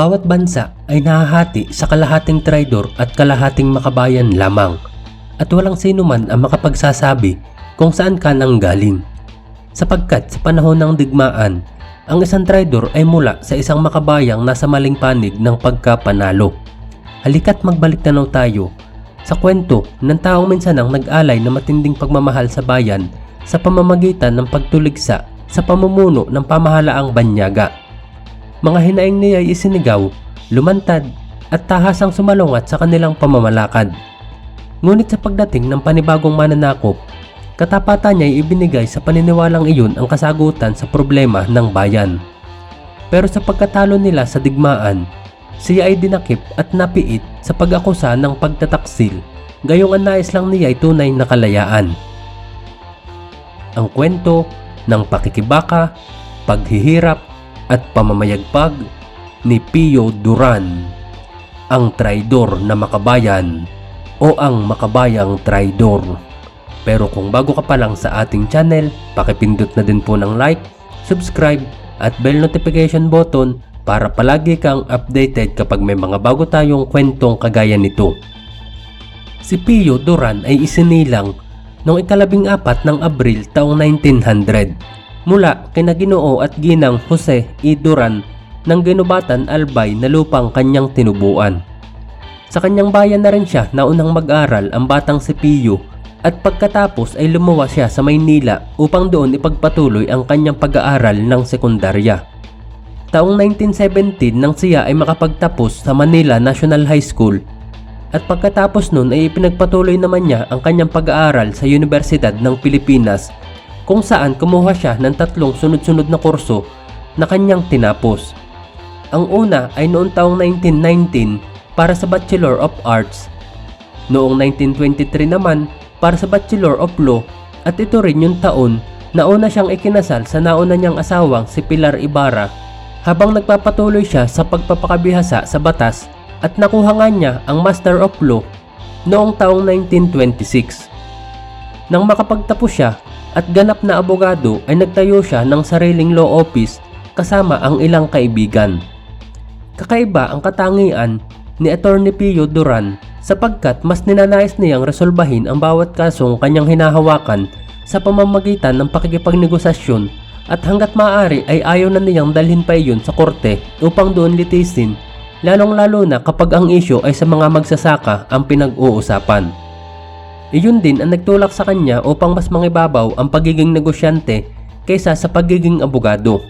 bawat bansa ay nahahati sa kalahating traidor at kalahating makabayan lamang at walang sino man ang makapagsasabi kung saan ka nang galing. Sapagkat sa panahon ng digmaan, ang isang traidor ay mula sa isang makabayang nasa maling panig ng pagkapanalo. Halika't magbalik tanaw tayo sa kwento ng taong minsanang nag-alay na matinding pagmamahal sa bayan sa pamamagitan ng pagtuligsa sa pamumuno ng pamahalaang banyaga. Mga hinaing niya ay isinigaw, lumantad at tahasang sumalungat sa kanilang pamamalakad. Ngunit sa pagdating ng panibagong mananakop, katapatan niya ay ibinigay sa paniniwalang iyon ang kasagutan sa problema ng bayan. Pero sa pagkatalo nila sa digmaan, siya ay dinakip at napiit sa pag-akusa ng pagtataksil, gayong ang nais lang niya ay tunay na kalayaan. Ang kwento ng pakikibaka, paghihirap at pamamayagpag ni Pio Duran, ang traidor na makabayan o ang makabayang traidor. Pero kung bago ka pa lang sa ating channel, pakipindot na din po ng like, subscribe at bell notification button para palagi kang updated kapag may mga bago tayong kwentong kagaya nito. Si Pio Duran ay isinilang noong ikalabing apat ng Abril taong 1900 mula kina Ginoo at Ginang Jose E. Ng Ginubatan Albay na lupang kanyang tinubuan. Sa kanyang bayan na rin siya naunang mag-aral ang batang si Pio at pagkatapos ay lumuwas siya sa Maynila upang doon ipagpatuloy ang kanyang pag-aaral ng sekundarya. Taong 1917 nang siya ay makapagtapos sa Manila National High School at pagkatapos nun ay ipinagpatuloy naman niya ang kanyang pag-aaral sa Universidad ng Pilipinas kung saan kumuha siya ng tatlong sunod-sunod na kurso na kanyang tinapos. Ang una ay noong taong 1919 para sa Bachelor of Arts. Noong 1923 naman para sa Bachelor of Law at ito rin yung taon na una siyang ikinasal sa nauna niyang asawang si Pilar Ibarra habang nagpapatuloy siya sa pagpapakabihasa sa batas at nakuha nga niya ang Master of Law noong taong 1926. Nang makapagtapos siya at ganap na abogado ay nagtayo siya ng sariling law office kasama ang ilang kaibigan. Kakaiba ang katangian ni Attorney Pio Duran sapagkat mas ninanais niyang resolbahin ang bawat kasong kanyang hinahawakan sa pamamagitan ng pakikipagnegosasyon at hanggat maaari ay ayaw na niyang dalhin pa iyon sa korte upang doon litisin lalong lalo na kapag ang isyo ay sa mga magsasaka ang pinag-uusapan. Iyon din ang nagtulak sa kanya upang mas mangibabaw ang pagiging negosyante kaysa sa pagiging abogado.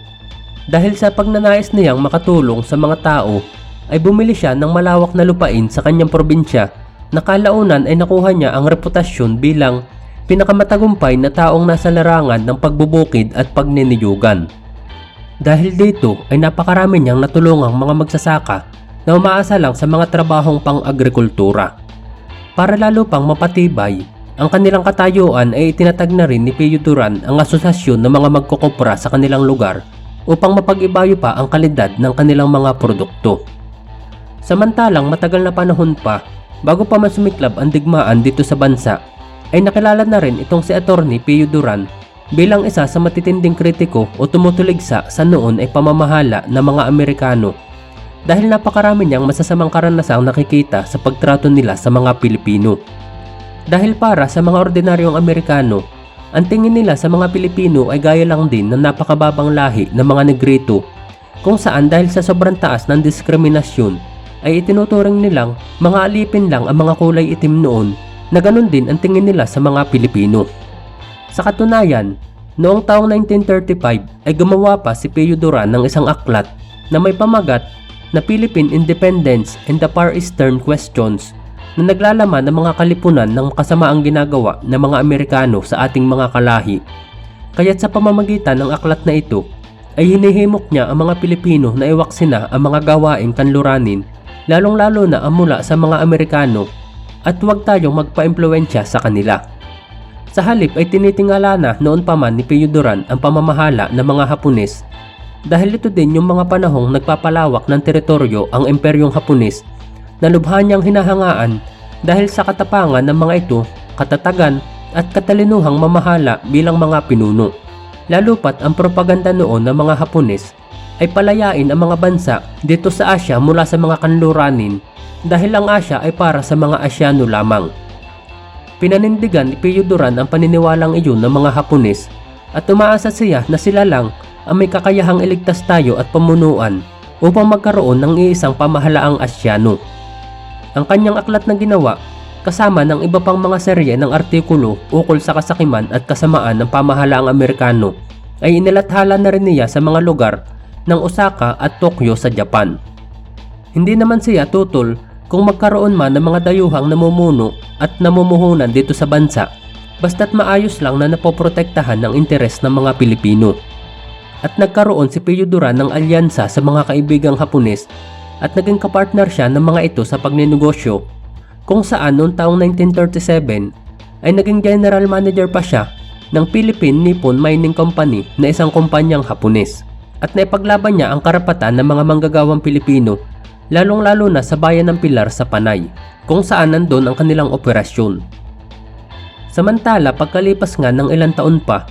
Dahil sa pagnanais niyang makatulong sa mga tao ay bumili siya ng malawak na lupain sa kanyang probinsya na kalaunan ay nakuha niya ang reputasyon bilang pinakamatagumpay na taong nasa larangan ng pagbubukid at pagniniyugan. Dahil dito ay napakarami niyang natulungang mga magsasaka na umaasa lang sa mga trabahong pang-agrikultura. Para lalo pang mapatibay, ang kanilang katayuan ay itinatag na rin ni Pio Duran ang asosasyon ng mga magkukopra sa kanilang lugar upang mapag-ibayo pa ang kalidad ng kanilang mga produkto. Samantalang matagal na panahon pa, bago pa man sumiklab ang digmaan dito sa bansa, ay nakilala na rin itong si Attorney Pio Duran bilang isa sa matitinding kritiko o tumutuligsa sa noon ay pamamahala ng mga Amerikano dahil napakarami niyang masasamang karanasang nakikita sa pagtrato nila sa mga Pilipino. Dahil para sa mga ordinaryong Amerikano, ang tingin nila sa mga Pilipino ay gaya lang din ng napakababang lahi ng mga negrito kung saan dahil sa sobrang taas ng diskriminasyon ay itinuturing nilang mga alipin lang ang mga kulay itim noon na ganun din ang tingin nila sa mga Pilipino. Sa katunayan, noong taong 1935 ay gumawa pa si Pio Duran ng isang aklat na may pamagat na Philippine Independence and the Far Eastern Questions na naglalaman ng mga kalipunan ng kasamaang ginagawa ng mga Amerikano sa ating mga kalahi. Kaya't sa pamamagitan ng aklat na ito, ay hinihimok niya ang mga Pilipino na iwaksina ang mga gawaing kanluranin, lalong-lalo na ang mula sa mga Amerikano, at huwag tayong magpa-impluensya sa kanila. Sa halip ay tinitingala na noon pa man ni Pio Duran ang pamamahala ng mga Hapones dahil ito din yung mga panahong nagpapalawak ng teritoryo ang Imperyong Hapones na lubha niyang hinahangaan dahil sa katapangan ng mga ito, katatagan at katalinuhang mamahala bilang mga pinuno. Lalo pat ang propaganda noon ng mga Hapones ay palayain ang mga bansa dito sa Asya mula sa mga kanluranin dahil ang Asya ay para sa mga Asyano lamang. Pinanindigan ni Pio Duran ang paniniwalang iyon ng mga Hapones at umaasa siya na sila lang ang may kakayahang iligtas tayo at pamunuan upang magkaroon ng iisang pamahalaang Asyano. Ang kanyang aklat na ginawa kasama ng iba pang mga serye ng artikulo ukol sa kasakiman at kasamaan ng pamahalaang Amerikano ay inilathala na rin niya sa mga lugar ng Osaka at Tokyo sa Japan. Hindi naman siya tutol kung magkaroon man ng mga dayuhang namumuno at namumuhunan dito sa bansa basta't maayos lang na napoprotektahan ng interes ng mga Pilipino. At nagkaroon si Pio Duran ng alyansa sa mga kaibigang Hapones at naging kapartner siya ng mga ito sa pagninegosyo kung saan noong taong 1937 ay naging general manager pa siya ng Philippine Nippon Mining Company na isang kumpanyang Hapones at naipaglaban niya ang karapatan ng mga manggagawang Pilipino lalong-lalo na sa bayan ng Pilar sa Panay kung saan nandun ang kanilang operasyon. Samantala pagkalipas nga ng ilang taon pa,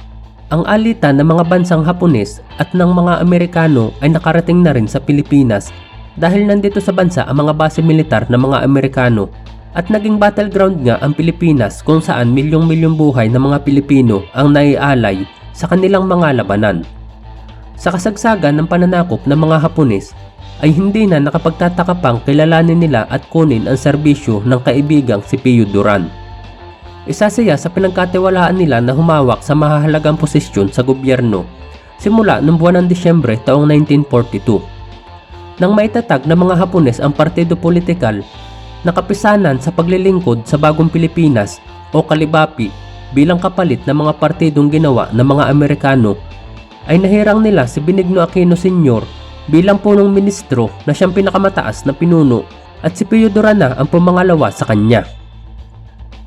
ang alitan ng mga bansang Hapones at ng mga Amerikano ay nakarating na rin sa Pilipinas dahil nandito sa bansa ang mga base militar ng mga Amerikano at naging battleground nga ang Pilipinas kung saan milyong-milyong buhay ng mga Pilipino ang naialay sa kanilang mga labanan. Sa kasagsagan ng pananakop ng mga Hapones ay hindi na nakapagtataka pang kilalanin nila at kunin ang serbisyo ng kaibigang si Pio Duran. Isa siya sa pinagkatiwalaan nila na humawak sa mahahalagang posisyon sa gobyerno simula noong buwan ng Disyembre taong 1942. Nang maitatag ng mga Hapones ang partido politikal na kapisanan sa paglilingkod sa bagong Pilipinas o Kalibapi bilang kapalit ng mga partidong ginawa ng mga Amerikano ay nahirang nila si Benigno Aquino Sr. bilang punong ministro na siyang pinakamataas na pinuno at si Pio Duran na ang pumangalawa sa kanya.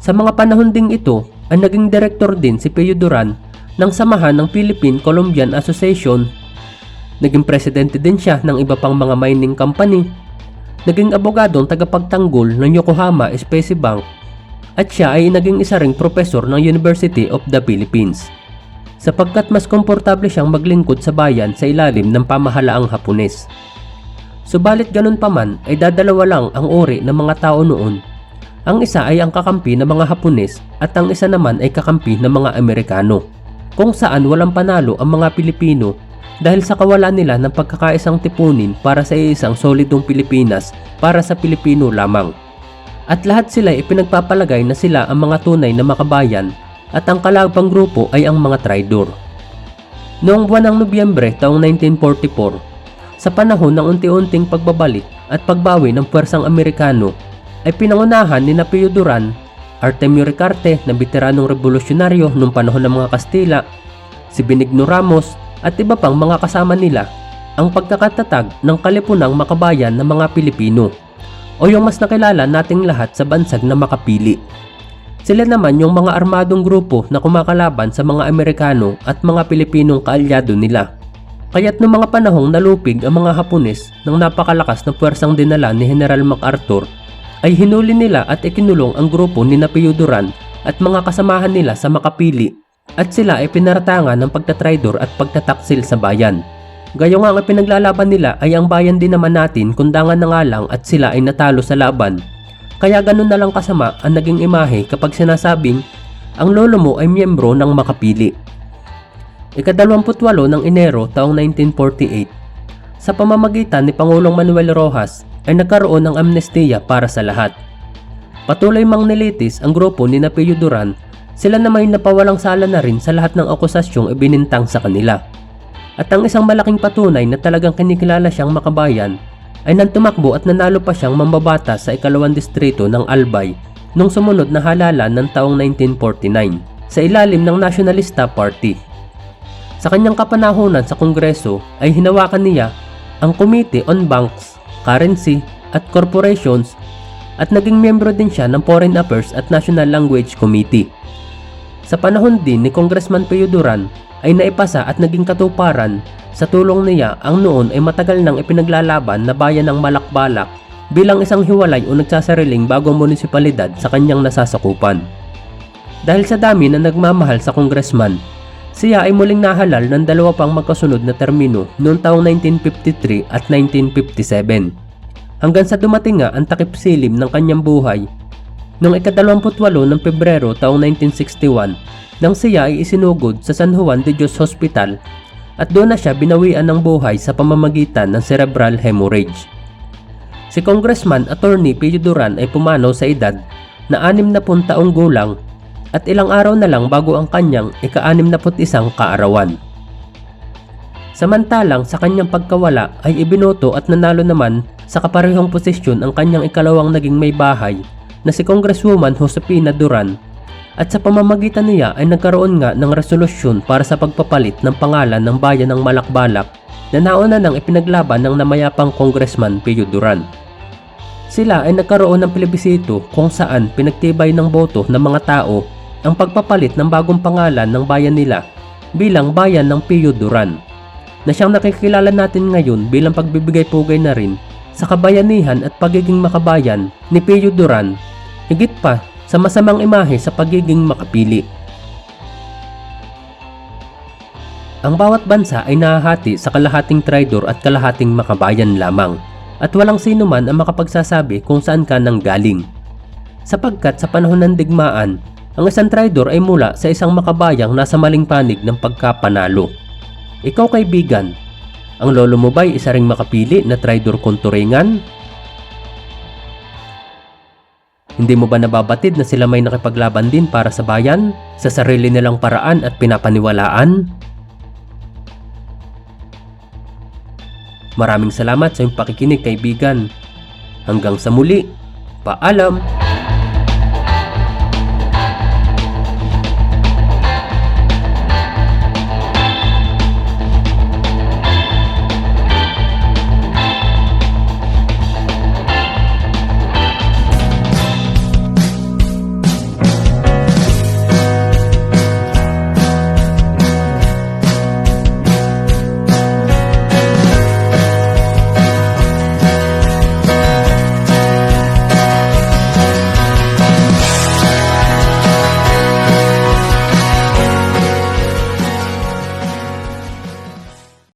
Sa mga panahon ding ito, ang naging direktor din si Pio Duran ng samahan ng Philippine Columbian Association. Naging presidente din siya ng iba pang mga mining company. Naging abogadong tagapagtanggol ng Yokohama Space Bank at siya ay naging isa ring profesor ng University of the Philippines. Sapagkat mas komportable siyang maglingkod sa bayan sa ilalim ng pamahalaang Hapones. Subalit ganun pa man ay dadalawa lang ang uri ng mga tao noon ang isa ay ang kakampi ng mga Hapones at ang isa naman ay kakampi ng mga Amerikano. Kung saan walang panalo ang mga Pilipino dahil sa kawalan nila ng pagkakaisang tipunin para sa isang solidong Pilipinas para sa Pilipino lamang. At lahat sila ay pinagpapalagay na sila ang mga tunay na makabayan at ang kalabang grupo ay ang mga traidor. Noong buwan ng Nobyembre taong 1944, sa panahon ng unti-unting pagbabalik at pagbawi ng puwersang Amerikano ay pinangunahan ni Napio Duran, Artemio Ricarte na veteranong revolusyonaryo noong panahon ng mga Kastila, si Benigno Ramos at iba pang mga kasama nila ang pagkakatatag ng kalipunang makabayan ng mga Pilipino o yung mas nakilala nating lahat sa bansag na makapili. Sila naman yung mga armadong grupo na kumakalaban sa mga Amerikano at mga Pilipinong kaalyado nila. Kaya't noong mga panahong nalupig ang mga Hapones ng napakalakas na puwersang dinala ni General MacArthur ay hinuli nila at ikinulong ang grupo ni Napio Duran at mga kasamahan nila sa makapili at sila ay pinaratangan ng pagtatraidor at pagtataksil sa bayan. Gayo nga ang pinaglalaban nila ay ang bayan din naman natin kundangan na nga lang at sila ay natalo sa laban. Kaya ganun na lang kasama ang naging imahe kapag sinasabing ang lolo mo ay miyembro ng makapili. Ikadalawamputwalo ng Enero taong 1948 sa pamamagitan ni Pangulong Manuel Rojas ay nagkaroon ng amnestiya para sa lahat. Patuloy mang nilitis ang grupo ni Napio Duran, sila na may napawalang sala na rin sa lahat ng akusasyong ibinintang sa kanila. At ang isang malaking patunay na talagang kinikilala siyang makabayan ay nang tumakbo at nanalo pa siyang mambabata sa ikalawang distrito ng Albay nung sumunod na halalan ng taong 1949 sa ilalim ng Nationalista Party. Sa kanyang kapanahonan sa Kongreso ay hinawakan niya ang Committee on Banks currency at corporations at naging miyembro din siya ng Foreign Affairs at National Language Committee. Sa panahon din ni Congressman Pio Duran ay naipasa at naging katuparan sa tulong niya ang noon ay matagal nang ipinaglalaban na bayan ng Malakbalak bilang isang hiwalay o nagsasariling bagong munisipalidad sa kanyang nasasakupan. Dahil sa dami na nagmamahal sa congressman, Siya ay muling nahalal ng dalawa pang magkasunod na termino noong taong 1953 at 1957 hanggang sa dumating nga ang takip silim ng kanyang buhay noong ikadalawamputwalo ng Pebrero taong 1961 nang siya ay isinugod sa San Juan de Dios Hospital at doon na siya binawian ng buhay sa pamamagitan ng cerebral hemorrhage. Si Congressman Attorney Pio Duran ay pumanaw sa edad na 60 taong gulang at ilang araw na lang bago ang kanyang ika-61 kaarawan. Samantalang sa kanyang pagkawala ay ibinoto at nanalo naman sa kaparehong posisyon ang kanyang ikalawang naging may bahay na si Congresswoman Josepina Duran at sa pamamagitan niya ay nagkaroon nga ng resolusyon para sa pagpapalit ng pangalan ng bayan ng Malakbalak na nauna nang ipinaglaban ng namayapang Congressman Pio Duran. Sila ay nagkaroon ng plebisito kung saan pinagtibay ng boto ng mga tao ang pagpapalit ng bagong pangalan ng bayan nila bilang bayan ng Pio Duran na siyang nakikilala natin ngayon bilang pagbibigay pugay na rin sa kabayanihan at pagiging makabayan ni Pio Duran higit pa sa masamang imahe sa pagiging makapili. Ang bawat bansa ay nahahati sa kalahating traidor at kalahating makabayan lamang at walang sino man ang makapagsasabi kung saan ka nang galing. Sapagkat sa panahon ng digmaan, ang isang traidor ay mula sa isang makabayang nasa maling panig ng pagkapanalo. Ikaw kaibigan, ang lolo mo ba'y isa ring makapili na traidor kunturingan? Hindi mo ba nababatid na sila may nakipaglaban din para sa bayan, sa sarili nilang paraan at pinapaniwalaan? Maraming salamat sa iyong pakikinig kaibigan. Hanggang sa muli, paalam!